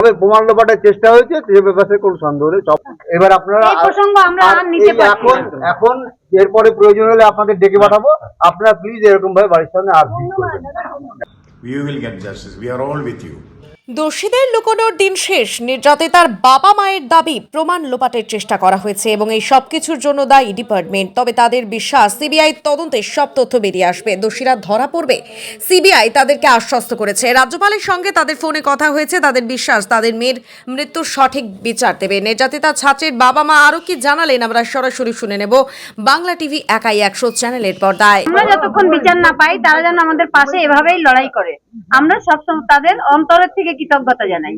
তবে প্রমাণ লোপাটের চেষ্টা হয়েছে সে ব্যাপারে কোনো সন্দেহ নেই সব এবার আপনারা এই প্রসঙ্গ আমরা আর আর নিতে এই পারছি এখন এখন এরপরে প্রয়োজন হলে আপনাদের ডেকে পাঠাবো আপনারা প্লিজ এরকম ভাবে বাড়ির সামনে আর We will get justice. We are all with you. দোষীদের লুকোনোর দিন শেষ। নির্যাতিতার বাবা মায়ের দাবি প্রমাণ লোপাটের চেষ্টা করা হয়েছে এবং এই সব কিছুর জন্য দায়ী ডিপার্টমেন্ট। তবে তাদের বিশ্বাস, সিবিআই তদন্তে সব তথ্য বেরিয়ে আসবে। দোষীরা ধরা পড়বে। সিবিআই তাদেরকে আশ্বস্ত করেছে। রাজ্যপালের সঙ্গে তাদের ফোনে কথা হয়েছে। তাদের বিশ্বাস, তাদের মেয়ের মৃত্যুর সঠিক বিচার দেবে। নির্যাতিতা ছাত্রের বাবা মা আরও কি জানালেন, আমরা সরাসরি শুনে নেব বাংলা টিভি একাই একশো চ্যানেলের পর্দায়। আমরা যতক্ষণ বিচার না পাই, তারা যেন আমাদের পাশে এভাবেই লড়াই করে। আমরা সবসময় তাদের অন্তরের থেকে কৃতজ্ঞতা জানাই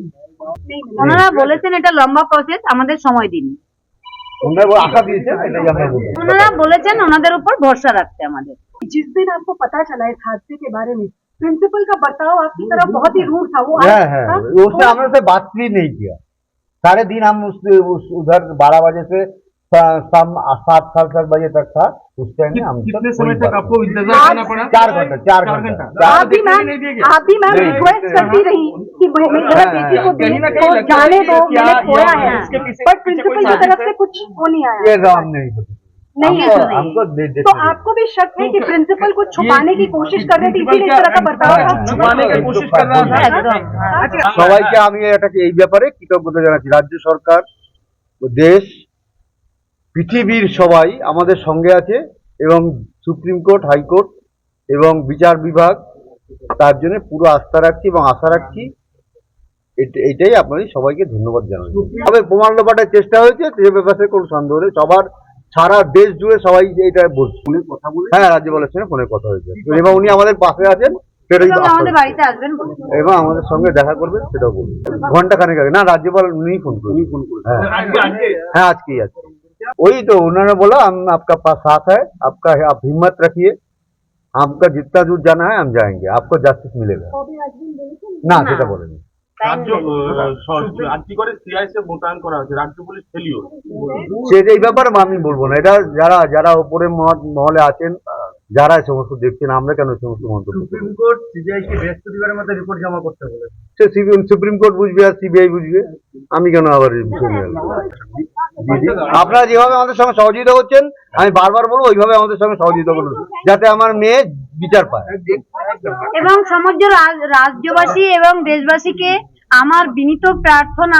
ওনারা বলেছেন এটা লম্বা প্রসেস আমাদের সময় দিন ওনারা বলে আশা দিয়েছেন এটাই আমরা বলবো ওনারা বলেছেন ওনাদের উপর ভরসা রাখতে আমাদের जिस दिन आपको पता चला इस हादसे के बारे में प्रिंसिपल का बर्ताव आपकी तरफ बहुत ही रूड था वो आज- हाँ हाँ हाँ? उसने हमने से बात भी नहीं किया सारे दिन हम उस, उस उधर बारह बजे से सा- शाम सात सात सात बजे तक था उस टाइम में हम कितने समय तक आपको इंतजार करना पड़ा चार घंटा चार घंटा चार आप भी मैम आप भी मैम नहीं, रिक्वेस्ट नहीं, करती रही कि भाई मेरी मेरा हाँ, बेटी को हाँ, कहीं ना दे कहीं तो लगता है जाने कि दो क्या मैंने खोया या है इसके पीछे- पर पीछे प्रिंसिपल कोई की तरफ साजिश से कुछ वो नहीं आया ये राम नहीं पता नहीं है हमको- तो नहीं। हमको दे देते तो थे। आपको भी शक है कि प्रिंसिपल को छुपाने की कोशिश कर रहे थे इसीलिए इस तरह का बर्ताव हाँ, था हाँ, छुपाने की कोशिश कर रहा था একদম अच्छा সবাইকে আমি এটাকে এই ব্যাপারে কৃতজ্ঞতা জানাচ্ছি রাজ্য সরকার ও দেশ পৃথিবীর সবাই আমাদের সঙ্গে আছে এবং সুপ্রিম কোর্ট হাইকোর্ট এবং বিচার বিভাগ তার জন্য পুরো আস্থা রাখছি এবং আশা রাখছি এট- এটাই আপনাদের সবাইকে ধন্যবাদ জানাই। তবে প্রমাণ লোপাটের চেষ্টা হয়েছে সে ব্যাপারে কোনো সন্দেহ নেই। সবার সারা দেশ জুড়ে সবাই এটা বলছে। কথা বলে হ্যাঁ রাজ্যপালের সঙ্গে ফোনে কথা হয়েছে। এবং উনি আমাদের পাশে আছেন সেটাই এবং আমাদের বাড়িতে আসবেন বলেছেন এবং আমাদের সঙ্গে দেখা করবেন সেটাও বলবে ঘণ্টা খানেক আগে। না রাজ্যপাল উনি ফোন করবেন উনি ফোন করবেন হ্যাঁ। হ্যাঁ আজকেই আছে। वही तो उन्होंने बोला हम आपका पास साथ है आपका आप हिम्मत रखिए हमका जितना दूर जाना है हम जाएंगे आपको जस्टिस मिलेगा না সেটা বলেনি রাজ্য রাজ্য করে সিআইসি মোতায়েন করা হয়েছে রাজ্য পুলিশ ফেলিওর সে এই ব্যাপারে আমি বলবো না এটা যারা যারা উপরে মহল- মহলে আছেন যারা এই সমস্ত দেখছেন আমরা কেন এই সমস্ত মন্তব্য করব? কোর্ট সিবিআই কে বৃহস্পতিবারের মধ্যে রিপোর্ট জমা করতে বলে সে সিবি- সুপ্রিম কোর্ট বুঝবে আর সিবিআই বুঝবে আমি কেন আবার। আপনারা যেভাবে আমাদের সঙ্গে সহযোগিতা করছেন আমি বারবার বলব ওইভাবে আমাদের সঙ্গে সহযোগিতা করুন যাতে আমার মেয়ে বিচার পায় এবং সমগ্র রাজ্যবাসী এবং দেশবাসীকে আমার বিনীত প্রার্থনা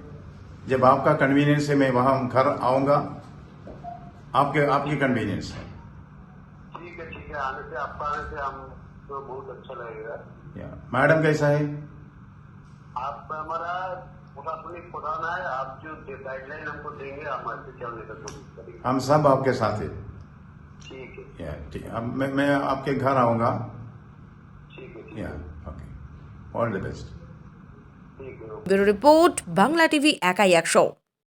जब आपका कन्वीनियंस है मैं वहाँ घर आऊँगा। आपके आपकी कन्वीनियंस है। ठीक है ठीक है आने से आपका आने से हम तो बहुत अच्छा लगेगा। मैडम कैसा है? आप हमारा प्रशासनिक प्रधान है आप जो गाइडलाइन हमको देंगे हम ऐसे चलने का कोशिश करेंगे। हम सब आपके साथ हैं। ठीक है। या ठीक है अब मैं मैं आपके घर आऊँगा। ठीक है या okay all the best bureau report Bangla TV একাই একশো।